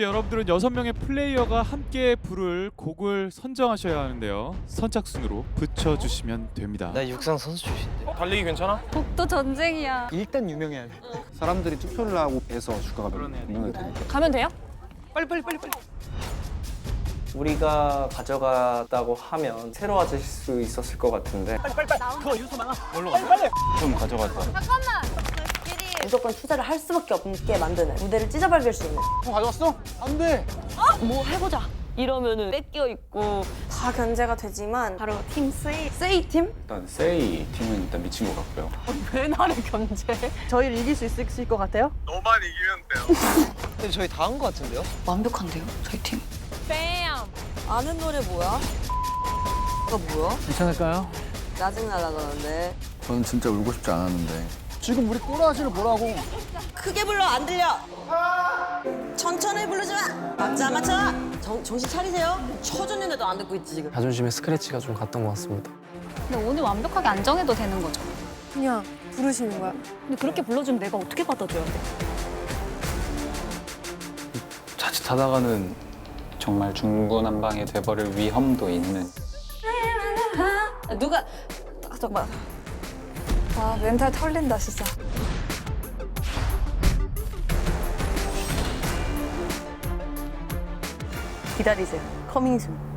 네, 여러분들은 여섯 명의 플레이어가 함께 부를 곡을 선정하셔야 하는데요. 선착순으로 붙여주시면 됩니다. 나 육상 선수 출신인데. 달리기 괜찮아? 곡도 전쟁이야. 일단 유명해야 돼. 사람들이 투표를 하고 해서 주가가 변동이 되니까 가면 돼요? 우리가 가져갔다고 하면 새로워질 수 있었을 것 같은데 좀 가져갔다. 무조건 투자를 할 수밖에 없게 만드는 무대를 찢어버릴 수 있는 형 가져왔어? 안 돼. 뭐 해보자 이러면은 뺏겨 있고 다 견제가 되지만 바로 팀 세이 세이 팀? 일단 세이 팀은 일단 미친 것 같고요. 왜 나를 견제? 저희를 이길 수 있을 것 같아요? 근데 저희 다 한 것 같은데요? 완벽한데요 저희 팀 뺨. 아는 노래 뭐야? 이거 뭐야? 괜찮을까요? 짜증나다 그러는데 저는 진짜 울고 싶지 않았는데 지금 우리 꼬라지를 보라고. 크게 불러 안 들려 천천히 부르지 마 맞자 맞자 정, 정신 차리세요 쳐줬는데도 안 듣고 있지 지금 자존심에 스크래치가 좀 갔던 것 같습니다. 근데 오늘 완벽하게 안 정해도 되는 거죠. 그냥 부르시는 거야 근데 그렇게 불러주면 내가 어떻게 받아줘야 돼? 자칫하다가는 정말 중구난방이 돼버릴 위험도 있는 누가 아, 잠깐만 아 멘탈 털린다 진짜. 기다리세요 커밍 순